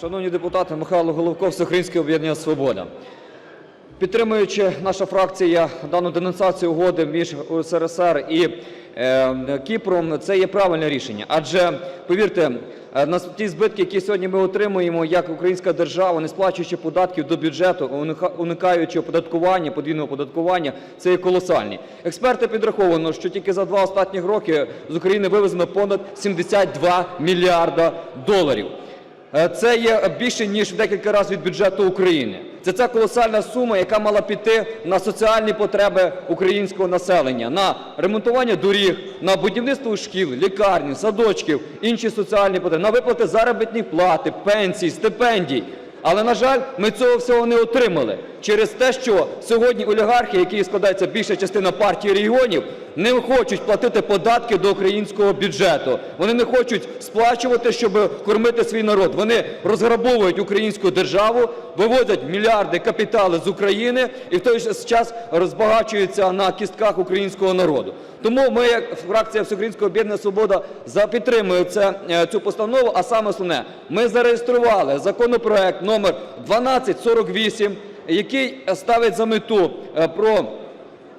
Шановні депутати, Михайло Головко, Всеукраїнське об'єднання «Свобода». Підтримуючи наша фракція дану денонсацію угоди між УСРСР і е, Кіпром, це є правильне рішення. Адже, повірте, е, на ті збитки, які сьогодні ми отримуємо як українська держава, не сплачуючи податків до бюджету, уника- уникаючи оподаткування, подвійного оподаткування, це є колосальні. Експерти підраховано, що тільки за два останніх роки з України вивезено понад 72 мільярда доларів. Е, Це є більше ніж в декілька разів від бюджету України. Це ця колосальна сума, яка мала піти на соціальні потреби українського населення, на ремонтування доріг, на будівництво шкіл, лікарні, садочків, інші соціальні потреби, на виплати заробітних плати, пенсій, стипендій. Але, на жаль, ми цього всього не отримали через те, що сьогодні олігархи, які складаються більша частина партії регіонів, не хочуть платити податки до українського бюджету. Вони не хочуть сплачувати, щоб кормити свій народ. Вони розграбовують українську державу, виводять мільярди капітали з України і в той же час розбагачуються на кістках українського народу. Тому ми, як фракція Всеукраїнського об'єднання «Свобода», підтримуємо е, цю постанову. А саме основне, ми зареєстрували законопроект номер 1248, який ставить за мету е, про е, заборо- е, в-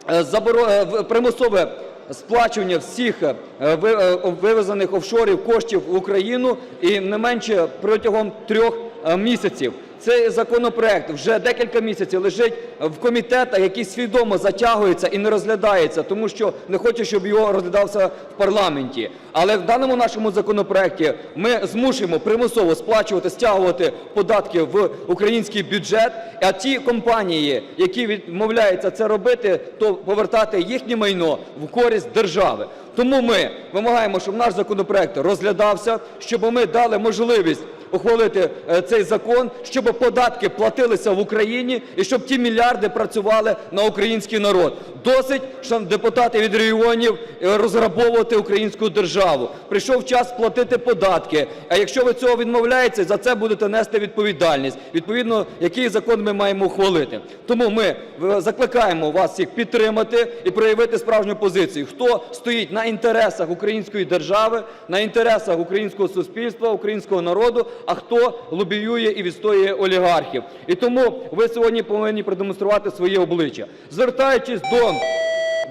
примусове сплачування всіх е, ви- е, вивезених офшорів коштів в Україну і не менше протягом трьох е, місяців. Цей законопроект вже декілька місяців лежить в комітетах, який свідомо затягується і не розглядається, тому що не хоче, щоб його розглядався в парламенті. Але в даному нашому законопроекті ми змушуємо примусово сплачувати, стягувати податки в український бюджет, а ті компанії, які відмовляються це робити, то повертати їхнє майно в користь держави. Тому ми вимагаємо, щоб наш законопроект розглядався, щоб ми дали можливість ухвалити е, цей закон, щоб податки платилися в Україні і щоб ті мільярди працювали на український народ. Досить, депутати від регіонів е, розграбовувати українську державу. Прийшов час платити податки. А якщо ви цього відмовляєтеся, за це будете нести відповідальність. Відповідно, який закон ми маємо ухвалити. Тому ми закликаємо вас всіх підтримати і проявити справжню позицію. Хто стоїть на інтересах української держави, на інтересах українського суспільства, українського народу, а хто лобіює і відстоює олігархів. І тому ви сьогодні повинні продемонструвати своє обличчя. Звертаючись до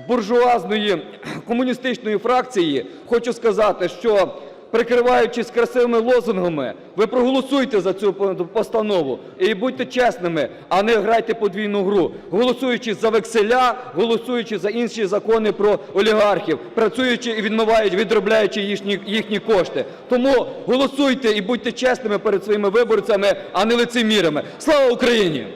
буржуазної комуністичної фракції, хочу сказати, що прикриваючись красивими лозунгами, ви проголосуйте за цю постанову і будьте чесними, а не грайте подвійну гру, голосуючи за векселя, голосуючи за інші закони про олігархів, працюючи і відмивають, відробляючи їхні, їхні кошти. Тому голосуйте і будьте чесними перед своїми виборцями, а не лицемірами. Слава Україні!